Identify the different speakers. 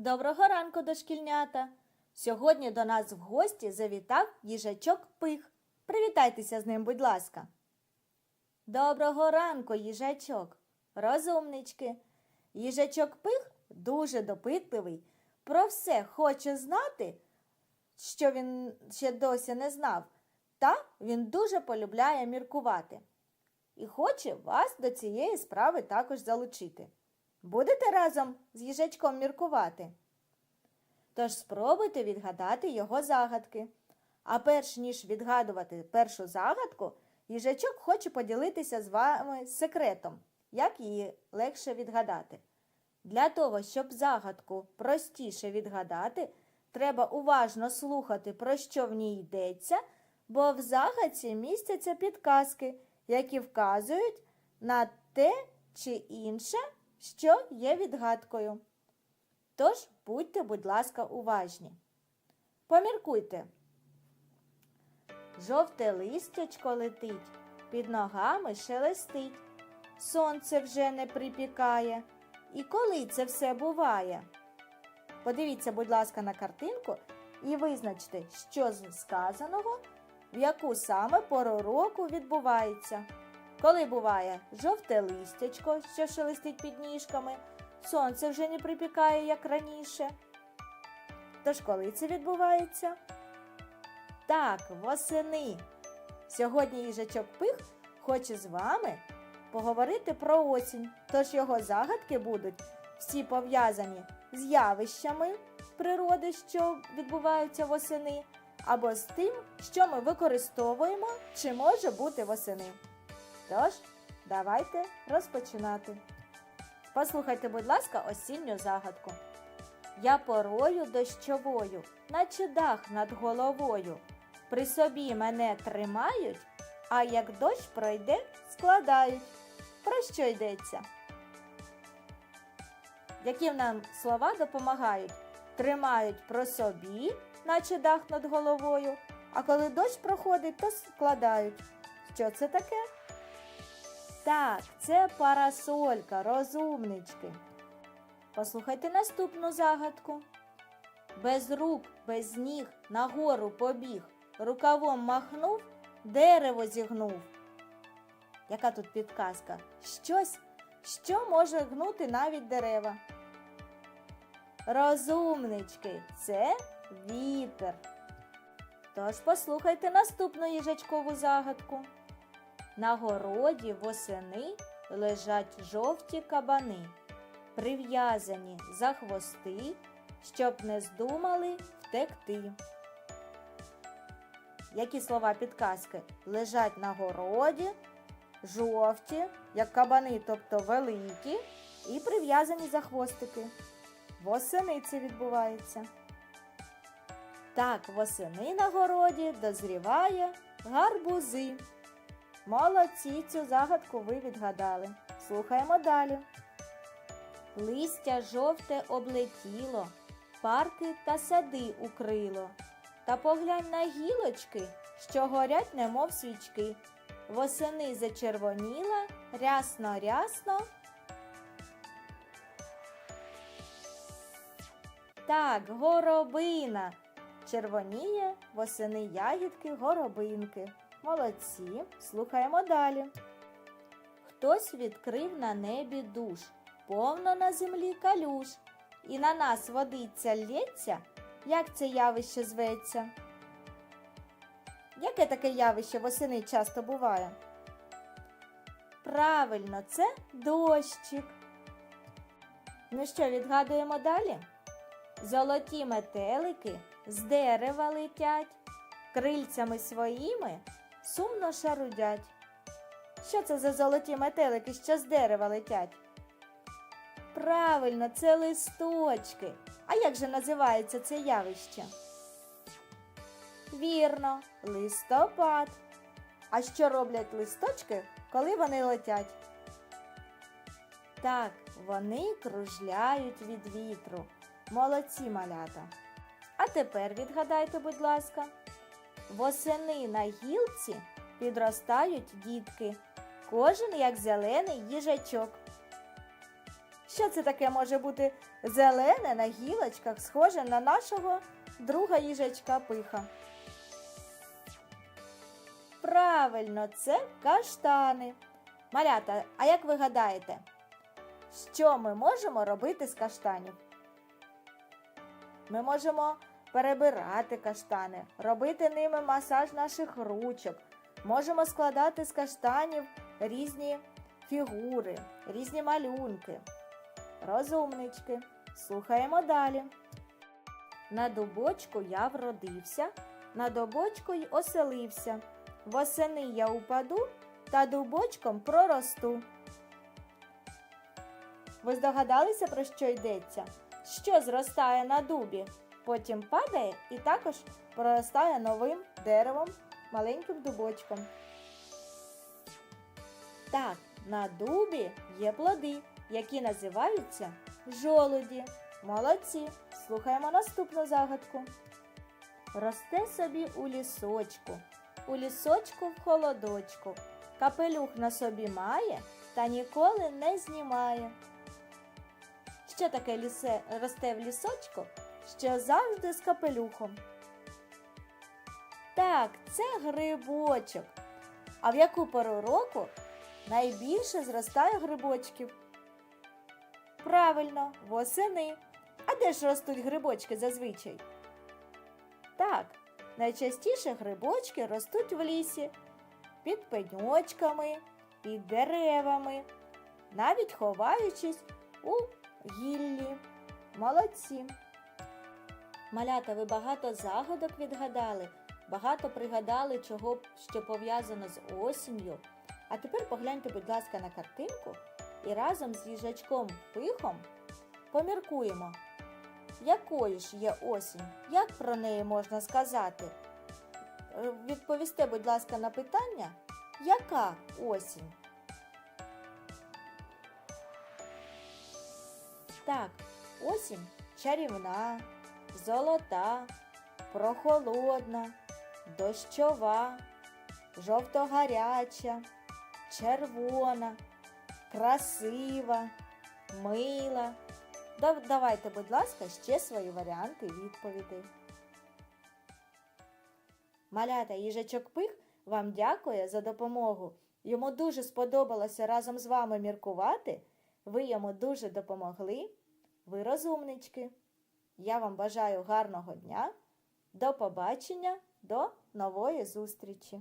Speaker 1: Доброго ранку, дошкільнята! Сьогодні до нас в гості завітав їжачок Пих. Привітайтеся з ним, будь ласка. Доброго ранку, їжачок. Розумнички. Їжачок Пих дуже допитливий, про все хоче знати, що він ще досі не знав, та він дуже полюбляє міркувати і хоче вас до цієї справи також залучити. Будете разом з їжачком міркувати? Тож спробуйте відгадати його загадки. А перш ніж відгадувати першу загадку, їжачок хоче поділитися з вами секретом, як її легше відгадати. Для того, щоб загадку простіше відгадати, треба уважно слухати, про що в ній йдеться, бо в загадці містяться підказки, які вказують на те чи інше, що є відгадкою. Тож будьте, будь ласка, уважні. Поміркуйте. Жовте листячко летить, під ногами шелестить. Сонце вже не припікає. І коли це все буває? Подивіться, будь ласка, на картинку і визначте, що з сказаного, в яку саме пору року відбувається. Коли буває жовте листячко, що шелестить під ніжками, сонце вже не припікає, як раніше. Тож коли це відбувається? Так, восени. Сьогодні їжачок Пих хоче з вами поговорити про осінь, тож його загадки будуть всі пов'язані з явищами природи, що відбуваються восени, або з тим, що ми використовуємо чи може бути восени. Тож, давайте розпочинати. Послухайте, будь ласка, осінню загадку. Я порою дощовою, наче дах над головою. При собі мене тримають, а як дощ пройде, складають. Про що йдеться? Які нам слова допомагають? Тримають про собі, наче дах над головою, а коли дощ проходить, то складають. Що це таке? Так, це парасолька, розумнички. Послухайте наступну загадку. Без рук, без ніг нагору побіг, рукавом махнув, дерево зігнув. Яка тут підказка? Щось, що може гнути навіть дерева. Розумнички, це вітер. Тож послухайте наступну їжачкову загадку. На городі восени лежать жовті кабани, прив'язані за хвости, щоб не здумали втекти. Які слова підказки? Лежать на городі, жовті, як кабани, тобто великі, і прив'язані за хвостики. Восени це відбувається. Так, восени на городі дозріває гарбузи. Молодці, цю загадку ви відгадали. Слухаємо далі. Листя жовте облетіло, парки та сади укрило. Та поглянь на гілочки, що горять, немов свічки. Восени зачервоніла, рясно рясно. Так, горобина. Червоніє восени ягідки, горобинки. Молодці, слухаємо далі. Хтось відкрив на небі душ, повно на землі калюш, і на нас водиться лється, як це явище зветься. Яке таке явище восени часто буває? Правильно, це дощик. Ну що, відгадуємо далі? Золоті метелики з дерева летять, крильцями своїми сумно шарудять. Що це за золоті метелики, що з дерева летять? Правильно, це листочки. А як же називається це явище? Вірно, листопад. А що роблять листочки, коли вони летять? Так, вони кружляють від вітру. Молодці малята. А тепер відгадайте, будь ласка. Восени на гілці підростають дітки, кожен як зелений їжачок. Що це таке може бути зелене на гілочках, схоже на нашого друга їжачка пиха? Правильно, це каштани. Малята, а як ви гадаєте, що ми можемо робити з каштанів? Ми можемо перебирати каштани, робити ними масаж наших ручок. Можемо складати з каштанів різні фігури, різні малюнки. Розумнички. Слухаємо далі. На дубочку я вродився, на дубочку й оселився. Восени я упаду та дубочком проросту. Ви здогадалися, про що йдеться? Що зростає на дубі, потім падає і також проростає новим деревом, маленьким дубочком. Так, на дубі є плоди, які називаються жолуді. Молодці. Слухаємо наступну загадку. Росте собі у лісочку, у лісочку в холодочку. Капелюх на собі має та ніколи не знімає. Що таке лісе росте в лісочку, що завжди з капелюхом? Так, це грибочок. А в яку пору року найбільше зростає грибочків? Правильно, восени. А де ж ростуть грибочки зазвичай? Так, найчастіше грибочки ростуть в лісі, під пеньочками, під деревами, навіть ховаючись у гіллі. Молодці. Малята, ви багато загадок відгадали, багато пригадали, чого що пов'язано з осінню. А тепер погляньте, будь ласка, на картинку і разом з їжачком пихом поміркуємо, якою ж є осінь, як про неї можна сказати. Е, Відповісте, будь ласка, на питання, яка осінь? Так, осінь чарівна, золота, прохолодна, дощова, жовтогаряча, червона, красива, мила. Давайте, будь ласка, ще свої варіанти відповідей. Малята їжачок пих вам дякує за допомогу. Йому дуже сподобалося разом з вами міркувати. Ви йому дуже допомогли. Ви розумнички. Я вам бажаю гарного дня. До побачення, до нової зустрічі!